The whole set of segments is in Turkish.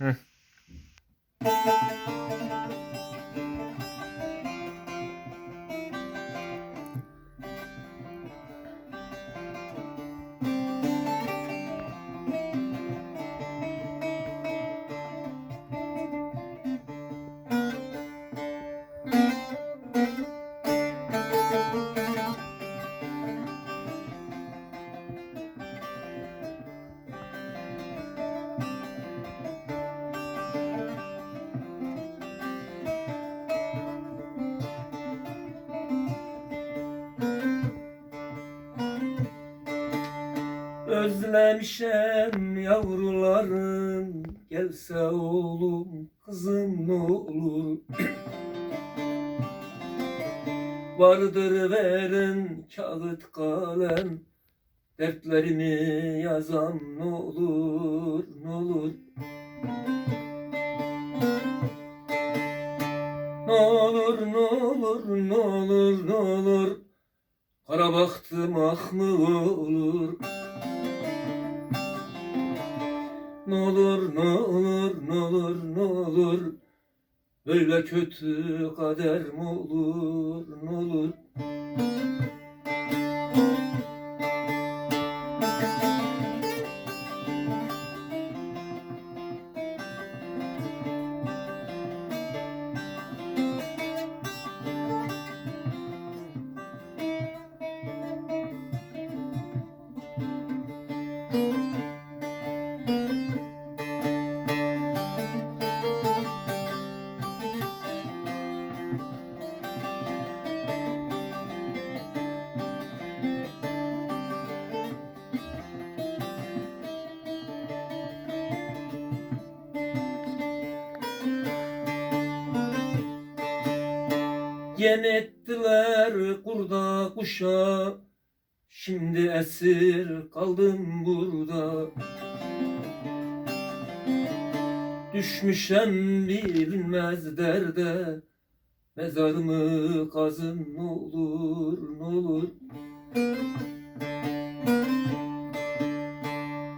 Hmm. Özlemişem yavrularım Gelse oğlum kızım ne olur. Vardır verin kağıt kalem. Dertlerimi yazam ne olur ne olur. Ne olur ne olur ne olur ne olur. Kara baktım ah mı olur Ne olur ne olur ne olur ne olur. Böyle kötü kader mi olur ne olur Yen ettiler kurda kuşa. Şimdi esir kaldım burada. Düşmüşem bilinmez derde. Mezarımı kazın ne olur ne olur.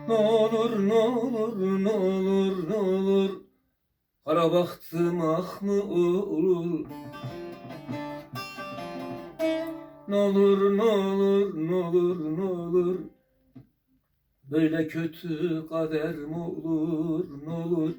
Ne olur ne olur ne olur ne olur. Kara baktım ah mı olur Ne olur ne olur ne olur ne olur. Böyle kötü kader mi olur ne olur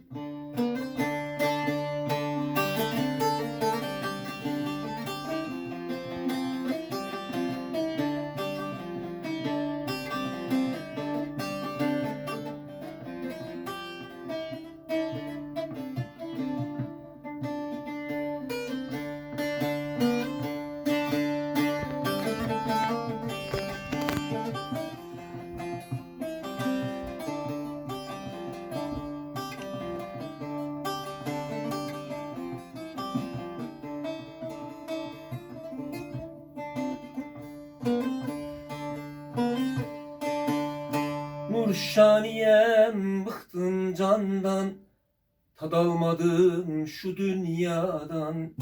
Nurşaniyem bıktım candan Tad almadım şu dünyadan.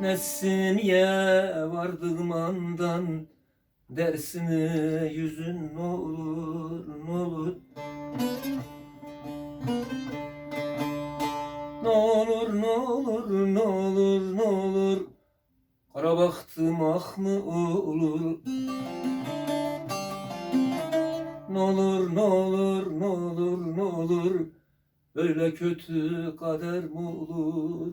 Nesiniye vardım andan Dersimi yüzün olur olur? Ne olur ne olur ne olur ne olur? Kara baktım ah mı olur ne olur ne olur. Böyle kötü kader mi olur